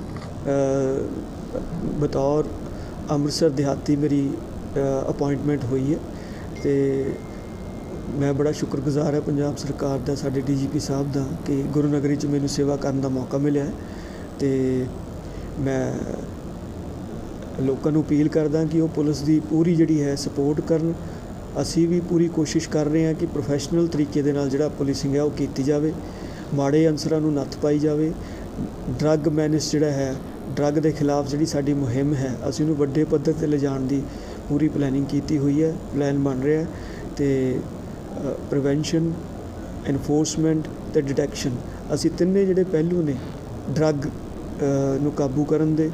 IPS ਬਤੌਰ ਅੰਮ੍ਰਿਤਸਰ ਦਿਹਾਤੀ ਮੇਰੀ ਅਪਾਇੰਟਮੈਂਟ ਹੋਈ ਹੈ ਤੇ ਮੈਂ ਬੜਾ ਸ਼ੁਕਰਗੁਜ਼ਾਰ ਹਾਂ ਪੰਜਾਬ ਸਰਕਾਰ ਦਾ, ਸਾਡੇ ਡੀਜੀਪੀ ਸਾਹਿਬ ਦਾ ਕਿ ਗੁਰੂ ਨਗਰੀ ਚ ਮੈਨੂੰ ਸੇਵਾ ਕਰਨ ਦਾ ਮੌਕਾ ਮਿਲਿਆ ਹੈ ਤੇ ਮੈਂ ਲੋਕਾਂ ਨੂੰ ਅਪੀਲ ਕਰਦਾ ਕਿ ਉਹ ਪੁਲਿਸ ਦੀ ਪੂਰੀ ਜਿਹੜੀ ਹੈ ਸਪੋਰਟ ਕਰਨ। ਅਸੀਂ ਵੀ ਪੂਰੀ ਕੋਸ਼ਿਸ਼ ਕਰ ਰਹੇ ਹਾਂ ਕਿ ਪ੍ਰੋਫੈਸ਼ਨਲ ਤਰੀਕੇ ਦੇ ਨਾਲ ਜਿਹੜਾ ਪੁਲਿਸਿੰਗ ਹੈ ਉਹ ਕੀਤੀ ਜਾਵੇ। ਮਾੜੇ ਅਨਸਰਾਂ ਨੂੰ ਨੱਥ ਪਾਈ ਜਾਵੇ ਡਰੱਗ ਮੈਨਿਸ ਜਿਹੜਾ ਹੈ, ਡਰੱਗ ਦੇ ਖਿਲਾਫ ਜਿਹੜੀ ਸਾਡੀ ਮੁਹਿੰਮ ਹੈ, ਅਸੀਂ ਉਹਨੂੰ ਵੱਡੇ ਪੱਧਰ ਤੇ ਲਿਜਾਣ ਦੀ ਪੂਰੀ ਪਲੈਨਿੰਗ ਕੀਤੀ ਹੋਈ ਹੈ ਪਲਾਨ ਬਣ ਰਿਹਾ ਹੈ ਤੇ ਪ੍ਰੀਵੈਂਸ਼ਨ ਐਨਫੋਰਸਮੈਂਟ ਤੇ ਡਿਟੈਕਸ਼ਨ ਅਸੀਂ ਤਿੰਨੇ ਜਿਹੜੇ ਪਹਿਲੂ ਨੇ ਡਰੱਗ ਨੂੰ ਕਾਬੂ ਕਰਨ ਦੇ,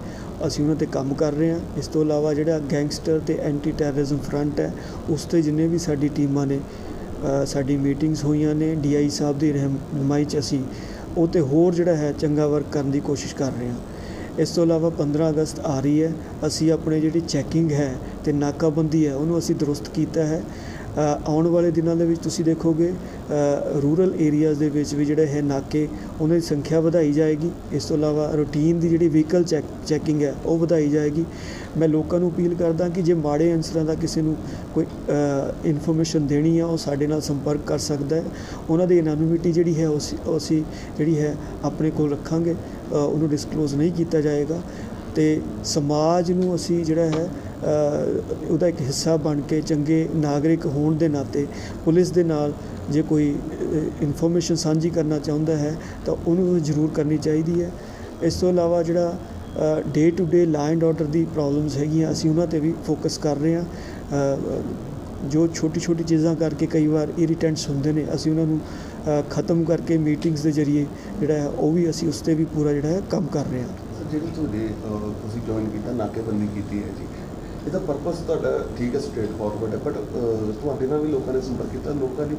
ਅਸੀਂ ਉਹਨਾਂ ਤੇ ਕੰਮ ਕਰ ਰਹੇ ਹਾਂ। ਇਸ ਤੋਂ ਇਲਾਵਾ ਜਿਹੜਾ ਗੈਂਗਸਟਰ ਤੇ ਐਂਟੀ ਟੈਰਰਿਜ਼ਮ ਫਰੰਟ ਹੈ, ਉਸ ਤੇ ਜਿੰਨੇ ਵੀ ਸਾਡੀ ਟੀਮਾਂ ਨੇ ਸਾਡੀ ਮੀਟਿੰਗਸ ਹੋਈਆਂ ਨੇ ਡੀਆਈ ਸਾਹਿਬ ਦੀ ਰਹਿਨਮਾਈ ਚ ਅਸੀਂ ਉਹ ਤੇ ਹੋਰ ਜਿਹੜਾ ਹੈ ਚੰਗਾ ਵਰਕ ਕਰਨ ਦੀ ਕੋਸ਼ਿਸ਼ ਕਰ ਰਹੇ ਹਾਂ। ਇਸ ਤੋਂ ਇਲਾਵਾ 15 ਅਗਸਤ ਆ ਰਹੀ ਹੈ। ਅਸੀਂ ਆਪਣੇ ਜਿਹੜੀ ਚੈਕਿੰਗ ਹੈ ਤੇ ਨਾਕਾਬੰਦੀ ਹੈ, ਉਹਨੂੰ ਅਸੀਂ ਦਰੁਸਤ ਕੀਤਾ ਹੈ। ਆਉਣ ਵਾਲੇ ਦਿਨਾਂ ਦੇ ਵਿੱਚ ਤੁਸੀਂ ਦੇਖੋਗੇ ਰੂਰਲ ਏਰੀਆਜ਼ ਦੇ ਵਿੱਚ ਵੀ ਜਿਹੜੇ ਹੈ ਨਾਕੇ, ਉਹਨਾਂ ਦੀ ਸੰਖਿਆ ਵਧਾਈ ਜਾਏਗੀ। ਇਸ ਤੋਂ ਇਲਾਵਾ ਰੂਟੀਨ ਦੀ ਜਿਹੜੀ ਵਹੀਕਲ ਚੈੱਕ ਚੈਕਿੰਗ ਹੈ, ਉਹ ਵਧਾਈ ਜਾਏਗੀ। ਮੈਂ ਲੋਕਾਂ ਨੂੰ ਅਪੀਲ ਕਰਦਾ ਕਿ ਜੇ ਮਾੜੇ ਅਨਸਰਾਂ ਦਾ ਕਿਸੇ ਨੂੰ ਕੋਈ ਇਨਫੋਰਮੇਸ਼ਨ ਦੇਣੀ ਆ, ਉਹ ਸਾਡੇ ਨਾਲ ਸੰਪਰਕ ਕਰ ਸਕਦਾ ਹੈ। ਉਹਨਾਂ ਦੀ ਐਨੋਨਿਮਿਟੀ ਜਿਹੜੀ ਹੈ, ਉਹ ਅਸੀਂ- ਜਿਹੜੀ ਹੈ, ਆਪਣੇ ਕੋਲ ਰੱਖਾਂਗੇ। ਉਹਨੂੰ ਡਿਸਕਲੋਜ਼ ਨਹੀਂ ਕੀਤਾ ਜਾਏਗਾ। ਤੇ ਸਮਾਜ ਨੂੰ ਅਸੀਂ ਜਿਹੜਾ ਹੈ ਉਹਦਾ ਇੱਕ ਹਿੱਸਾ ਬਣ ਕੇ ਚੰਗੇ ਨਾਗਰਿਕ ਹੋਣ ਦੇ ਨਾਤੇ ਪੁਲਿਸ ਦੇ ਨਾਲ ਜੇ ਕੋਈ ਇਨਫੋਰਮੇਸ਼ਨ ਸਾਂਝੀ ਕਰਨਾ ਚਾਹੁੰਦਾ ਹੈ, ਤਾਂ ਉਹਨੂੰ ਜ਼ਰੂਰ ਕਰਨੀ ਚਾਹੀਦੀ ਹੈ। ਇਸ ਤੋਂ ਇਲਾਵਾ ਜਿਹੜਾ day to day law and order ਦੀ ਪ੍ਰੋਬਲਮਸ ਹੈਗੀਆਂ, ਅਸੀਂ ਉਹਨਾਂ ਤੇ ਵੀ ਫੋਕਸ ਕਰ ਰਹੇ ਹਾਂ। ਜੋ ਛੋਟੀ ਛੋਟੀ ਚੀਜ਼ਾਂ ਕਰਕੇ ਕਈ ਵਾਰ ਇਰੀਟੈਂਟਸ ਹੁੰਦੇ ਨੇ, ਅਸੀਂ ਉਹਨਾਂ ਨੂੰ ਖਤਮ ਕਰਕੇ ਮੀਟਿੰਗਸ ਦੇ ਜ਼ਰੀਏ ਜਿਹੜਾ ਹੈ, ਉਹ ਵੀ ਅਸੀਂ ਉਸ ਤੇ ਵੀ ਪੂਰਾ ਜਿਹੜਾ ਹੈ ਕੰਮ ਕਰ ਰਹੇ ਹਾਂ। ਜਿਹੜੀ ਤੁਹਾਡੇ ਤੁਸੀਂ ਜੁਆਇਨ ਕੀਤਾ, ਨਾਕੇਬੰਦੀ ਕੀਤੀ ਹੈ ਜੀ ਇਹਦਾ ਪਰਪਸ ਤੁਹਾਡਾ ਠੀਕ ਹੈ ਸਟ੍ਰੇਟ ਫਾਰਵਰਡ ਹੈ ਬਟ ਤੁਹਾਡੇ ਨਾਲ ਵੀ ਲੋਕਾਂ ਨੇ ਸੰਪਰਕ ਕੀਤਾ ਲੋਕਾਂ ਦੀ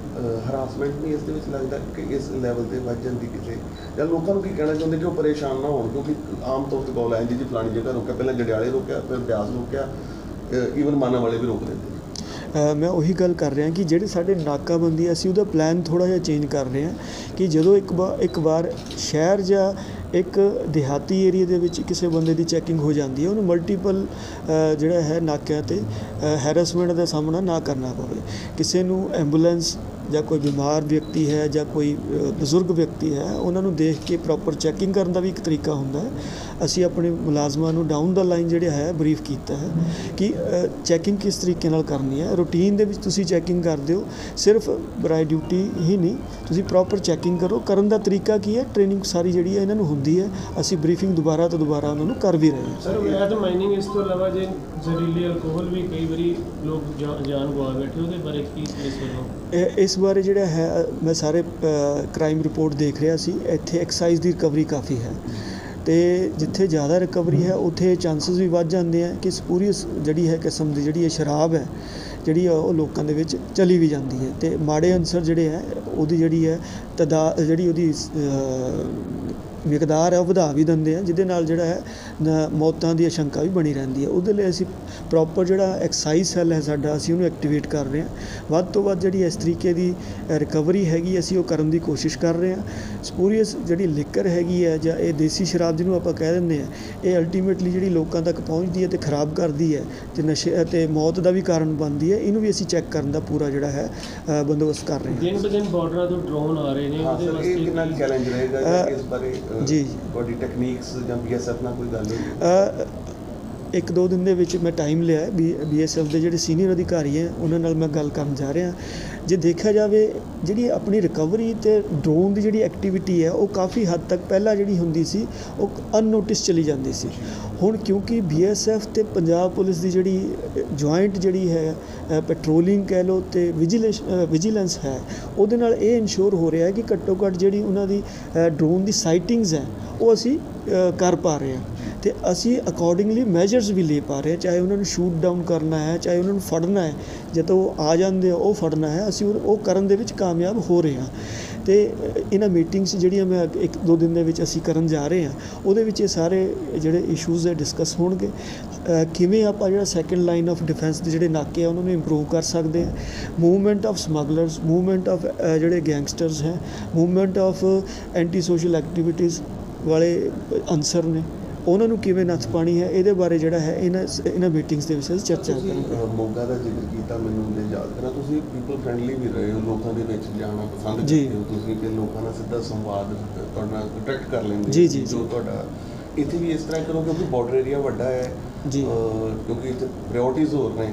ਹਰਾਸਮੈਂਟ ਨਹੀਂ ਇਸ ਦੇ ਵਿੱਚ ਲੱਗਦਾ ਕਿ ਇਸ ਲੈਵਲ ਤੇ ਵੱਧ ਜਾਂਦੀ ਕਿਤੇ? ਜਾਂ ਲੋਕਾਂ ਨੂੰ ਕੀ ਕਹਿਣਾ ਚਾਹੁੰਦੇ ਕਿ ਉਹ ਪਰੇਸ਼ਾਨ ਨਾ ਹੋਣ ਕਿਉਂਕਿ ਆਮ ਤੌਰ ਤੇ ਕਾਲ ਆਉਂਦੀ ਜੀ ਫਲਾਣੀ ਜਗ੍ਹਾ ਰੋਕਿਆ ਪਹਿਲਾਂ ਜੰਡਿਆਲੇ ਰੋਕਿਆ ਫਿਰ ਬਿਆਸ ਰੋਕਿਆ ਈਵਨ ਮਾਨਾ ਵਾਲੇ ਵੀ ਰੋਕ ਦਿੰਦੇ ਮੈਂ ਉਹੀ ਗੱਲ ਕਰ ਰਿਹਾ ਕਿ ਜਿਹੜੇ ਸਾਡੇ ਨਾਕਾਬੰਦੀ ਹੈ, ਅਸੀਂ ਉਹਦਾ ਪਲਾਨ ਥੋੜਾ ਜਿਹਾ ਚੇਂਜ ਕਰ ਰਹੇ ਹਾਂ ਕਿ ਜਦੋਂ ਇੱਕ ਵਾਰ ਇੱਕ ਵਾਰ ਸ਼ਹਿਰ ਜਾਂ ਇੱਕ ਦਿਹਾਤੀ ਏਰੀਆ ਦੇ ਵਿੱਚ ਕਿਸੇ ਬੰਦੇ ਦੀ ਚੈਕਿੰਗ ਹੋ ਜਾਂਦੀ ਹੈ, ਉਹਨੂੰ ਮਲਟੀਪਲ ਜਿਹੜਾ ਹੈ ਨਾਕਿਆਂ ਤੇ ਹੈਰੈਸਮੈਂਟ ਦਾ ਸਾਹਮਣਾ ਨਾ ਕਰਨਾ ਪਵੇ। ਕਿਸੇ ਨੂੰ ਐਂਬੂਲੈਂਸ ਜਾਂ ਕੋਈ ਬਿਮਾਰ ਵਿਅਕਤੀ ਹੈ ਜਾਂ ਕੋਈ ਬਜ਼ੁਰਗ ਵਿਅਕਤੀ ਹੈ, ਉਹਨਾਂ ਨੂੰ ਦੇਖ ਕੇ ਪ੍ਰੋਪਰ ਚੈਕਿੰਗ ਕਰਨ ਦਾ ਵੀ ਇੱਕ ਤਰੀਕਾ ਹੁੰਦਾ ਹੈ। ਅਸੀਂ ਆਪਣੇ ਮੁਲਾਜ਼ਮਾਂ ਨੂੰ ਡਾਊਨ ਦਾ ਲਾਈਨ ਜਿਹੜਾ ਹੈ ਬਰੀਫ ਕੀਤਾ ਹੈ ਕਿ ਚੈਕਿੰਗ ਕਿਸ ਤਰੀਕੇ ਨਾਲ ਕਰਨੀ ਹੈ। ਰੂਟੀਨ ਦੇ ਵਿੱਚ ਤੁਸੀਂ ਚੈਕਿੰਗ ਕਰਦੇ ਹੋ, ਸਿਰਫ ਬਰਾਈ ਡਿਊਟੀ ਹੀ ਨਹੀਂ, ਤੁਸੀਂ ਪ੍ਰੋਪਰ ਚੈਕਿੰਗ ਕਰੋ। ਕਰਨ ਦਾ ਤਰੀਕਾ ਕੀ ਹੈ? ਟ੍ਰੇਨਿੰਗ ਸਾਰੀ ਜਿਹੜੀ ਹੈ, ਇਹਨਾਂ ਨੂੰ ਹੁੰਦੀ ਹੈ। ਅਸੀਂ ਬਰੀਫਿੰਗ ਦੁਬਾਰਾ ਤੋਂ ਦੁਬਾਰਾ ਉਹਨਾਂ ਨੂੰ ਕਰ ਵੀ ਰਹੇ ਹਾਂ। ਸਰ ਵੈਦ ਮਾਈਨਿੰਗ ਇਸ ਤੋਂ ਇਲਾਵਾ ਜੇ ਜ਼ਹਿਰੀਲੇ ਅਲਕੋਹਲ ਵੀ ਕਈ ਵਾਰੀ ਲੋਕ ਜਾਨ ਗਵਾ ਬੈਠੇ, ਉਹਦੇ ਬਾਰੇ ਕੀ ਇਸ ਵੱਲੋਂ ਇਹ- ਇਸ ਬਾਰੇ ਜਿਹੜਾ ਹੈ, ਮੈਂ ਸਾਰੇ ਕ੍ਰਾਈਮ ਰਿਪੋਰਟ ਦੇਖ ਰਿਹਾ ਸੀ, ਇੱਥੇ ਐਕਸਾਈਜ਼ ਦੀ ਰਿਕਵਰੀ ਕਾਫੀ ਹੈ। ਤੇ ਜਿੱਥੇ ਜ਼ਿਆਦਾ ਰਿਕਵਰੀ ਹੈ, ਉੱਥੇ ਚਾਂਸਸ ਵੀ ਵੱਧ ਜਾਂਦੇ ਆ ਕਿ ਪੂਰੀ ਜਿਹੜੀ ਹੈ ਕਿਸਮ ਦੀ ਜਿਹੜੀ ਇਹ ਸ਼ਰਾਬ ਹੈ, ਜਿਹੜੀ ਆ ਉਹ ਲੋਕਾਂ ਦੇ ਵਿੱਚ ਚਲੀ ਵੀ ਜਾਂਦੀ ਹੈ। ਤੇ ਮਾੜੇ ਅਨਸਰ ਜਿਹੜੇ ਹੈ, ਉਹਦੀ ਜਿਹੜੀ ਹੈ ਤਦਾ, ਜਿਹੜੀ ਉਹਦੀ ਮਿਕਦਾਰ ਹੈ ਉਹ ਵਧਾ ਵੀ ਦਿੰਦੇ ਆ ਜਿਹਦੇ ਨਾਲ ਜਿਹੜਾ ਹੈ ਮੌਤਾਂ ਦੀ ਆਸ਼ੰਕਾ ਵੀ ਬਣੀ ਰਹਿੰਦੀ ਹੈ ਉਹਦੇ ਲਈ ਅਸੀਂ ਪ੍ਰੋਪਰ ਜਿਹੜਾ ਐਕਸਾਈਜ਼ ਸੈੱਲ ਹੈ ਸਾਡਾ ਅਸੀਂ ਉਹਨੂੰ ਐਕਟੀਵੇਟ ਕਰ ਰਹੇ ਹਾਂ। ਵੱਧ ਤੋਂ ਵੱਧ ਜਿਹੜੀ ਇਸ ਤਰੀਕੇ ਦੀ ਰਿਕਵਰੀ ਹੈਗੀ ਅਸੀਂ ਉਹ ਕਰਨ ਦੀ ਕੋਸ਼ਿਸ਼ ਕਰ ਰਹੇ ਹਾਂ। ਸਪੂਰੀਅਸ ਜਿਹੜੀ ਲਿਕਰ ਹੈਗੀ ਹੈ ਜਾਂ ਇਹ ਦੇਸੀ ਸ਼ਰਾਬ ਜਿਹਨੂੰ ਆਪਾਂ ਕਹਿ ਦਿੰਦੇ ਆ ਇਹ ਅਲਟੀਮੇਟਲੀ ਜਿਹੜੀ ਲੋਕਾਂ ਤੱਕ ਪਹੁੰਚਦੀ ਹੈ ਤੇ ਖਰਾਬ ਕਰਦੀ ਹੈ ਤੇ ਨਸ਼ੇ ਅਤੇ ਮੌਤ ਦਾ ਵੀ ਕਾਰਨ ਬਣਦੀ ਹੈ। ਇਹਨੂੰ ਵੀ ਅਸੀਂ ਚੈੱਕ ਕਰਨ ਦਾ ਪੂਰਾ ਜਿਹੜਾ ਹੈ ਬੰਦੋਬਸਤ ਕਰ ਰਹੇ ਹਾਂ। ਦਿਨ ਬ ਦਿਨ ਬਾਰਡਰਾਂ ਤੋਂ ਡਰੋਨ ਆ ਰਹੇ ਨੇ ਉਹਦੇ ਵਾਸਤੇ ਕਿੰਨਾ ਚੈਲੰਜ ਰਹੇਗਾ ਇਸ ਬਾਰੇ? ਜੀ, ਜੀ। ਤੁਹਾਡੀ ਟੈਕਨੀਕਸ ਜਾਂ ਬੀਐਸਐਫ ਨਾਲ ਕੋਈ ਗੱਲ ਹੋਈ ਇੱਕ ਦੋ ਦਿਨ ਦੇ ਵਿੱਚ ਮੈਂ ਟਾਈਮ ਲਿਆ ਹੈ ਬੀ ਬੀਐਸਐਫ ਦੇ ਜਿਹੜੇ ਸੀਨੀਅਰ ਅਧਿਕਾਰੀ ਹੈ, ਉਹਨਾਂ ਨਾਲ ਮੈਂ ਗੱਲ ਕਰਨ ਜਾ ਰਿਹਾ ਜੇ ਦੇਖਿਆ ਜਾਵੇ, ਜਿਹੜੀ ਆਪਣੀ ਰਿਕਵਰੀ ਤੇ ਡਰੋਨ ਦੀ ਜਿਹੜੀ ਐਕਟੀਵਿਟੀ ਹੈ, ਉਹ ਕਾਫੀ ਹੱਦ ਤੱਕ ਪਹਿਲਾਂ ਜਿਹੜੀ ਹੁੰਦੀ ਸੀ, ਉਹ ਅਨਨੋਟਿਸ ਚਲੀ ਜਾਂਦੀ ਸੀ। ਹੁਣ ਕਿਉਂਕਿ ਬੀਐਸਐਫ ਤੇ ਪੰਜਾਬ ਪੁਲਿਸ ਦੀ ਜਿਹੜੀ ਜੁਆਇੰਟ ਜਿਹੜੀ ਹੈ ਪੈਟਰੋਲਿੰਗ ਕਹਿ ਲਓ ਤੇ ਵਿਜੀਲੈਂਸ ਵਿਜੀਲੈਂਸ ਹੈ, ਉਹਦੇ ਨਾਲ ਇਹ ਇਨਸ਼ੋਰ ਹੋ ਰਿਹਾ ਹੈ ਕਿ ਘੱਟੋ ਘੱਟ ਜਿਹੜੀ ਉਹਨਾਂ ਦੀ ਡਰੋਨ ਦੀ ਸਾਈਟਿੰਗਸ ਹੈ, ਉਹ ਅਸੀਂ ਕਰ ਪਾ ਰਹੇ ਹਾਂ। ਤੇ ਅਸੀਂ ਅਕੋਰਡਿੰਗਲੀ ਮੈਜਰਸ ਵੀ ਲੈ ਪਾ ਰਹੇ ਹਾਂ। ਚਾਹੇ ਉਹਨਾਂ ਨੂੰ ਸ਼ੂਟ ਡਾਊਨ ਕਰਨਾ ਹੈ, ਚਾਹੇ ਉਹਨਾਂ ਨੂੰ ਫੜਨਾ ਹੈ, ਜਦੋਂ ਉਹ ਆ ਜਾਂਦੇ ਆ, ਉਹ ਫੜਨਾ ਹੈ, ਅਸੀਂ ਉਹ ਉਹ ਕਰਨ ਦੇ ਵਿੱਚ ਕਾਮਯਾਬ ਹੋ ਰਹੇ ਹਾਂ। ਤੇ ਇਹਨਾਂ ਮੀਟਿੰਗਸ ਜਿਹੜੀਆਂ ਮੈਂ ਇੱਕ ਦੋ ਦਿਨ ਦੇ ਵਿੱਚ ਅਸੀਂ ਕਰਨ ਜਾ ਰਹੇ ਹਾਂ, ਉਹਦੇ ਵਿੱਚ ਇਹ ਸਾਰੇ ਜਿਹੜੇ ਇਸ਼ੂਜ਼ ਹੈ ਡਿਸਕਸ ਹੋਣਗੇ। ਕਿਵੇਂ ਆਪਾਂ ਜਿਹੜਾ ਸੈਕੰਡ ਲਾਈਨ ਆਫ ਡਿਫੈਂਸ ਦੇ ਜਿਹੜੇ ਨਾਕੇ ਆ, ਉਹਨਾਂ ਨੂੰ ਇੰਪਰੂਵ ਕਰ ਸਕਦੇ ਹਾਂ। Movement of smugglers movement of ਜਿਹੜੇ ਗੈਂਗਸਟਰਸ ਹੈ movement of anti social activities ਵਾਲੇ ਅਨਸਰ ਨੇ। ਉਹਨਾਂ ਨੂੰ ਕਿਵੇਂ ਨੱਥ ਪਾਣੀ ਹੈ ਇਹਦੇ ਬਾਰੇ ਜਿਹੜਾ ਹੈ ਇਹਨਾਂ ਇਹਨਾਂ ਮੀਟਿੰਗਸ ਦੇ ਵਿੱਚ ਚਰਚਾ ਕਰਾਂਗੇ ਮੋਗਾ ਦਾ ਜ਼ਿਕਰ ਕੀਤਾ ਮੈਨੂੰ ਉਹਦੇ ਯਾਦ ਕਰਾਂ ਤੁਸੀਂ ਪੀਪਲ ਫ੍ਰੈਂਡਲੀ ਵੀ ਰਹੇ ਹੋ ਲੋਕਾਂ ਦੇ ਵਿੱਚ ਜਾਣਾ ਪਸੰਦ ਜੀ। ਕਰਦੇ ਹੋ ਤੁਸੀਂ ਕਿ ਲੋਕਾਂ ਨਾਲ ਸਿੱਧਾ ਸੰਵਾਦ ਤੁਹਾਡੇ ਕੰਟੈਕਟ ਕਰ ਲੈਂਦੇ ਜੀ। ਤੁਹਾਡਾ ਇੱਥੇ ਵੀ ਇਸ ਤਰ੍ਹਾਂ ਕਰੋ ਕਿਉਂਕਿ ਬਾਰਡਰ ਏਰੀਆ ਵੱਡਾ ਹੈ ਜੀ। ਕਿਉਂਕਿ ਇੱਥੇ ਪ੍ਰਾਇੋਰਟੀਜ਼ ਹੋਰ ਨੇ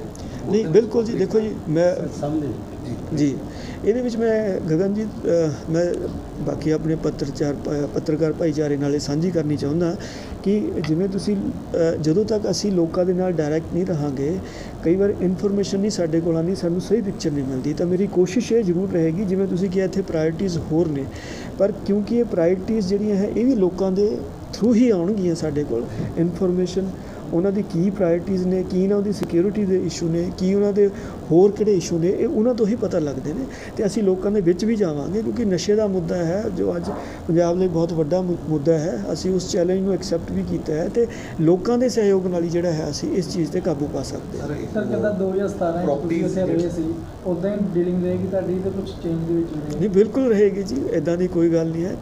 ਨਹੀਂ ਬਿਲਕੁਲ ਜੀ ਦੇਖੋ ਜੀ ਮੈਂ ਜੀ ਜੀ ਇਹਦੇ ਵਿੱਚ ਮੈਂ ਗਗਨ ਜੀ ਮੈਂ ਬਾਕੀ ਆਪਣੇ ਪੱਤਰਚਾਰ ਪੱਤਰਕਾਰ ਭਾਈਚਾਰੇ ਨਾਲ ਇਹ ਸਾਂਝੀ ਕਰਨੀ ਚਾਹੁੰਦਾ ਕਿ ਜਿਵੇਂ ਤੁਸੀਂ ਜਦੋਂ ਤੱਕ ਅਸੀਂ ਲੋਕਾਂ ਦੇ ਨਾਲ ਡਾਇਰੈਕਟ ਨਹੀਂ ਰਹਾਂਗੇ, ਕਈ ਵਾਰ ਇਨਫੋਰਮੇਸ਼ਨ ਨਹੀਂ ਸਾਡੇ ਕੋਲ ਆਉਂਦੀ, ਸਾਨੂੰ ਸਹੀ ਪਿਕਚਰ ਨਹੀਂ ਮਿਲਦੀ। ਤਾਂ ਮੇਰੀ ਕੋਸ਼ਿਸ਼ ਇਹ ਜ਼ਰੂਰ ਰਹੇਗੀ, ਜਿਵੇਂ ਤੁਸੀਂ ਕਿਹਾ ਇੱਥੇ ਪ੍ਰਾਇੋਰਟੀਜ਼ ਹੋਰ ਨੇ, ਪਰ ਕਿਉਂਕਿ ਇਹ ਪ੍ਰਾਇੋਰਟੀਜ਼ ਜਿਹੜੀਆਂ ਹੈ, ਇਹ ਵੀ ਲੋਕਾਂ ਦੇ ਥਰੂ ਹੀ ਆਉਣਗੀਆਂ ਸਾਡੇ ਕੋਲ ਇਨਫੋਰਮੇਸ਼ਨ ਉਹਨਾਂ ਦੀ ਕੀ ਪ੍ਰਾਇੋਰਟੀਜ਼ ਨੇ ਕੀ ਉਹਨਾਂ ਦੀ ਸਿਕਿਉਰਿਟੀ ਦੇ ਇਸ਼ੂ ਨੇ ਕੀ ਉਹਨਾਂ ਦੇ ਹੋਰ ਕਿਹੜੇ ਇਸ਼ੂ ਨੇ ਇਹ ਉਹਨਾਂ ਤੋਂ ਹੀ ਪਤਾ ਲੱਗਦੇ ਨੇ। ਤੇ ਅਸੀਂ ਲੋਕਾਂ ਦੇ ਵਿੱਚ ਵੀ ਜਾਵਾਂਗੇ ਕਿਉਂਕਿ ਨਸ਼ੇ ਦਾ ਮੁੱਦਾ ਹੈ ਜੋ ਅੱਜ ਪੰਜਾਬ ਲਈ ਬਹੁਤ ਵੱਡਾ ਮੁ- ਮੁੱਦਾ ਹੈ। ਅਸੀਂ ਉਸ ਚੈਲੰਜ ਨੂੰ ਐਕਸੈਪਟ ਵੀ ਕੀਤਾ ਹੈ ਤੇ ਲੋਕਾਂ ਦੇ ਸਹਿਯੋਗ ਨਾਲ ਹੀ ਜਿਹੜਾ ਹੈ ਅਸੀਂ ਇਸ ਚੀਜ਼ ਤੇ ਕਾਬੂ ਪਾ ਸਕਦੇ ਹਾਂ। ਸਰ ਇੱਕ ਕਹਿੰਦਾ 2017 ਵਿੱਚ ਤੁਸੀਂ Properties ਉੱਥੇ ਰਹੇ ਸੀ ਉਦਾਂ ਹੀ ਡੀਲਿੰਗ ਰਹੇਗੀ ਤੁਹਾਡੀ ਤੇ ਕੁਝ ਚੇਂਜ ਦੇ ਵਿੱਚ ਨਹੀਂ ਬਿਲਕੁਲ ਰਹੇਗੀ ਜੀ ਇਦਾਂ ਦੀ ਕੋਈ ਗੱਲ ਨਹੀਂ ਹੈ।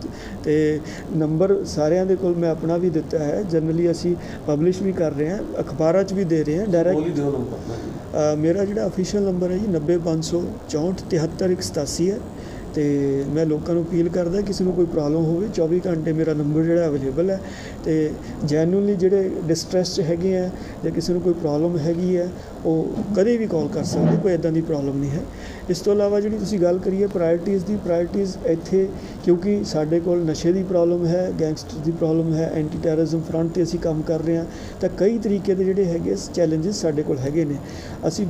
ਤੇ ਨੰਬਰ ਸਾਰਿਆਂ ਦੇ ਕੋਲ ਮੈਂ ਆਪਣਾ ਵੀ ਦਿੱਤਾ ਹੈ। ਜਨਰਲੀ ਅਸੀਂ ਪਬਲਿਸ਼ ਵੀ ਕਰ ਰਹੇ ਹਾਂ ਅਖਬਾਰਾਂ 'ਚ ਵੀ ਦੇ ਰਹੇ ਹਾਂ ਡਾਇਰੈਕਟ ਮੇਰਾ ਜਿਹੜਾ ਅਫੀਸ਼ੀਅਲ ਨੰਬਰ ਹੈ ਜੀ 90564 73187 ਹੈ। ਤੇ ਮੈਂ ਲੋਕਾਂ ਨੂੰ ਅਪੀਲ ਕਰਦਾ ਕਿਸੇ ਨੂੰ ਕੋਈ ਪ੍ਰੋਬਲਮ ਹੋਵੇ 24 ਘੰਟੇ ਮੇਰਾ ਨੰਬਰ ਜਿਹੜਾ ਅਵੇਲੇਬਲ ਹੈ। ਤੇ ਜੈਨੂਇਨਲੀ ਜਿਹੜੇ ਡਿਸਟ੍ਰੈਸ 'ਚ ਹੈਗੇ ਆ ਜਾਂ ਕਿਸੇ ਨੂੰ ਕੋਈ ਪ੍ਰੋਬਲਮ ਹੈਗੀ ਹੈ ਉਹ ਕਦੇ ਵੀ ਕਾਲ ਕਰ ਸਕਦੇ ਕੋਈ ਇਦਾਂ ਦੀ ਪ੍ਰੋਬਲਮ ਨਹੀਂ ਹੈ। ਇਸ ਤੋਂ ਇਲਾਵਾ ਜਿਹੜੀ ਤੁਸੀਂ ਗੱਲ ਕਰੀਏ ਪ੍ਰਾਇੋਰਟੀਜ਼ ਦੀ ਪ੍ਰਾਇੋਰਟੀਜ਼ ਇੱਥੇ ਕਿਉਂਕਿ ਸਾਡੇ ਕੋਲ ਨਸ਼ੇ ਦੀ ਪ੍ਰੋਬਲਮ ਹੈ ਗੈਂਗਸਟਰ ਦੀ ਪ੍ਰੋਬਲਮ ਹੈ ਐਂਟੀ ਟੈਰਰਿਜ਼ਮ ਫਰੰਟ ਤੇ ਅਸੀਂ ਕੰਮ ਕਰ ਰਹੇ ਹਾਂ ਤਾਂ ਕਈ ਤਰੀਕੇ ਦੇ ਜਿਹੜੇ ਹੈਗੇ ਚੈਲੰਜਸ ਸਾਡੇ ਕੋਲ ਹੈਗੇ ਨੇ। ਅਸੀਂ